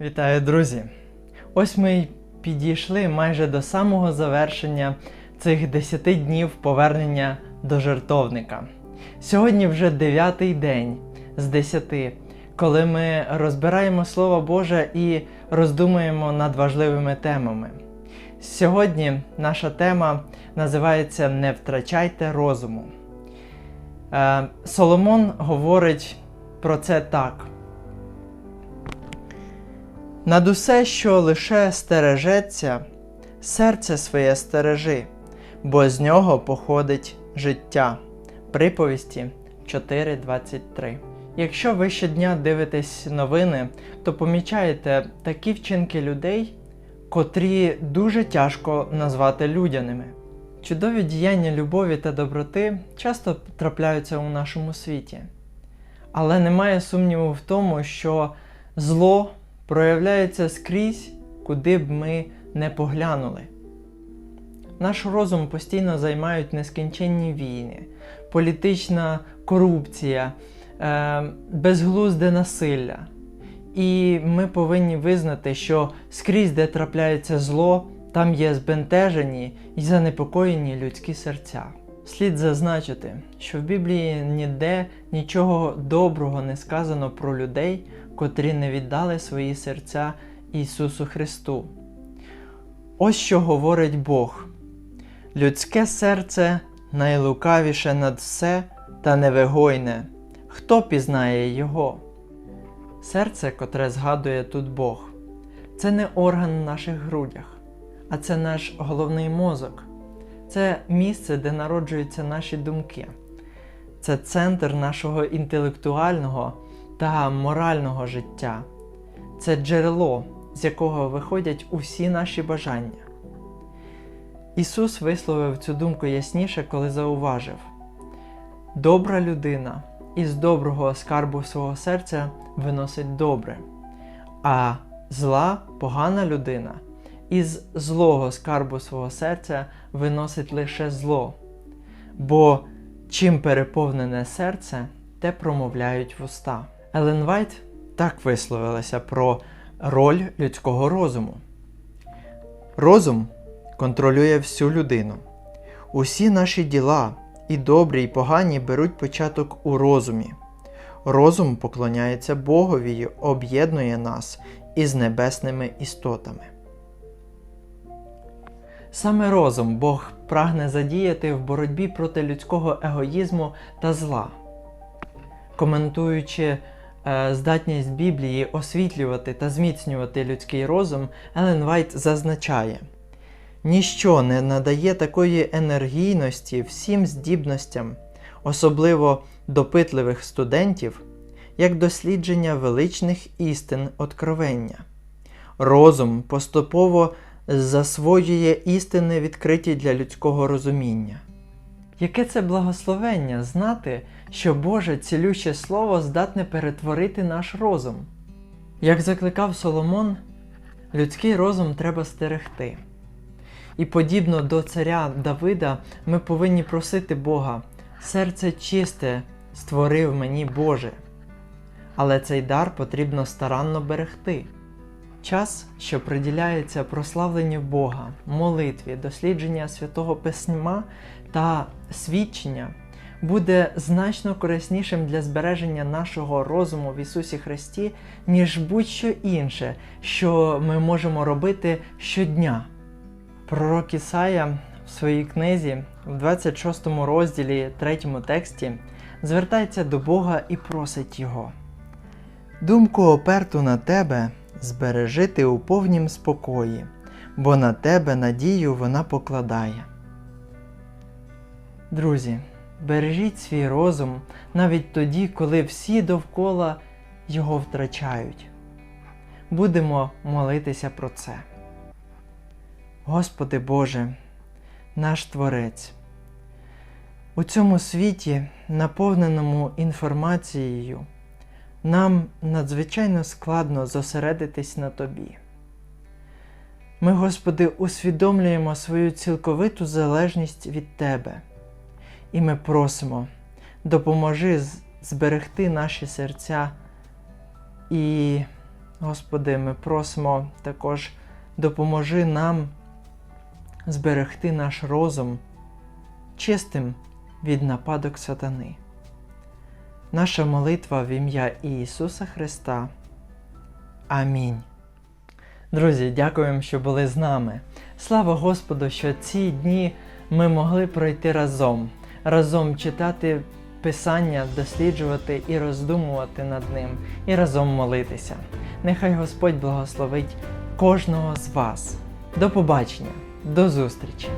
Вітаю, друзі! Ось ми й підійшли майже до самого завершення цих 10 днів повернення до жертовника. Сьогодні вже дев'ятий день з 10, коли ми розбираємо Слово Боже і роздумуємо над важливими темами. Сьогодні наша тема називається Не втрачайте розуму. Е, Соломон говорить про це так. Над усе, що лише стережеться, серце своє стережи, бо з нього походить життя. Приповісті 4.23. Якщо ви щодня дивитесь новини, то помічаєте такі вчинки людей, котрі дуже тяжко назвати людяними. Чудові діяння любові та доброти часто трапляються у нашому світі. Але немає сумніву в тому, що зло проявляється скрізь, куди б ми не поглянули. Наш розум постійно займають нескінченні війни, політична корупція, е, безглузде насилля. І ми повинні визнати, що скрізь, де трапляється зло, там є збентежені і занепокоєні людські серця. Слід зазначити, що в Біблії ніде нічого доброго не сказано про людей, котрі не віддали свої серця Ісусу Христу. Ось що говорить Бог: людське серце найлукавіше над все та невигойне. Хто пізнає його? Серце, котре згадує тут Бог, це не орган в наших грудях, а це наш головний мозок. Це місце, де народжуються наші думки. Це центр нашого інтелектуального та морального життя. Це джерело, з якого виходять усі наші бажання. Ісус висловив цю думку ясніше, коли зауважив: добра людина із доброго скарбу свого серця виносить добре, а зла, погана людина із злого скарбу свого серця виносить лише зло. Бо чим переповнене серце, те промовляють вуста. Елен Вайт так висловилася про роль людського розуму. Розум контролює всю людину. Усі наші діла, і добрі, і погані, беруть початок у розумі. Розум поклоняється Богові об'єднує нас із небесними істотами. Саме розум Бог прагне задіяти в боротьбі проти людського егоїзму та зла. Коментуючи е, здатність Біблії освітлювати та зміцнювати людський розум, Елен Вайт зазначає: ніщо не надає такої енергійності всім здібностям, особливо допитливих студентів, як дослідження величних істин откровення. Розум поступово засвоює істини відкриті для людського розуміння. Яке це благословення знати, що Боже цілюще Слово здатне перетворити наш розум? Як закликав Соломон, людський розум треба стерегти. І подібно до царя Давида, ми повинні просити Бога, серце чисте створив мені Боже. Але цей дар потрібно старанно берегти. Час, що приділяється прославленню Бога, молитві, дослідження святого Письма та свідчення, буде значно кориснішим для збереження нашого розуму в Ісусі Христі, ніж будь-що інше, що ми можемо робити щодня. Пророк Ісая в своїй книзі, в 26 розділі, 3 тексті, звертається до Бога і просить Його. Думку оперту на тебе збережи ти у повнім спокої, бо на тебе надію вона покладає. Друзі, бережіть свій розум навіть тоді, коли всі довкола його втрачають. Будемо молитися про це. Господи Боже, наш Творець, у цьому світі, наповненому інформацією, нам надзвичайно складно зосередитись на Тобі. Ми, Господи, усвідомлюємо свою цілковиту залежність від Тебе, і ми просимо, допоможи зберегти наші серця і Господи, ми просимо також допоможи нам зберегти наш розум чистим від нападок сатани. Наша молитва в ім'я Ісуса Христа. Амінь. Друзі, дякуємо, що були з нами. Слава Господу, що ці дні ми могли пройти разом, разом читати Писання, досліджувати і роздумувати над ним, і разом молитися. Нехай Господь благословить кожного з вас. До побачення, до зустрічі!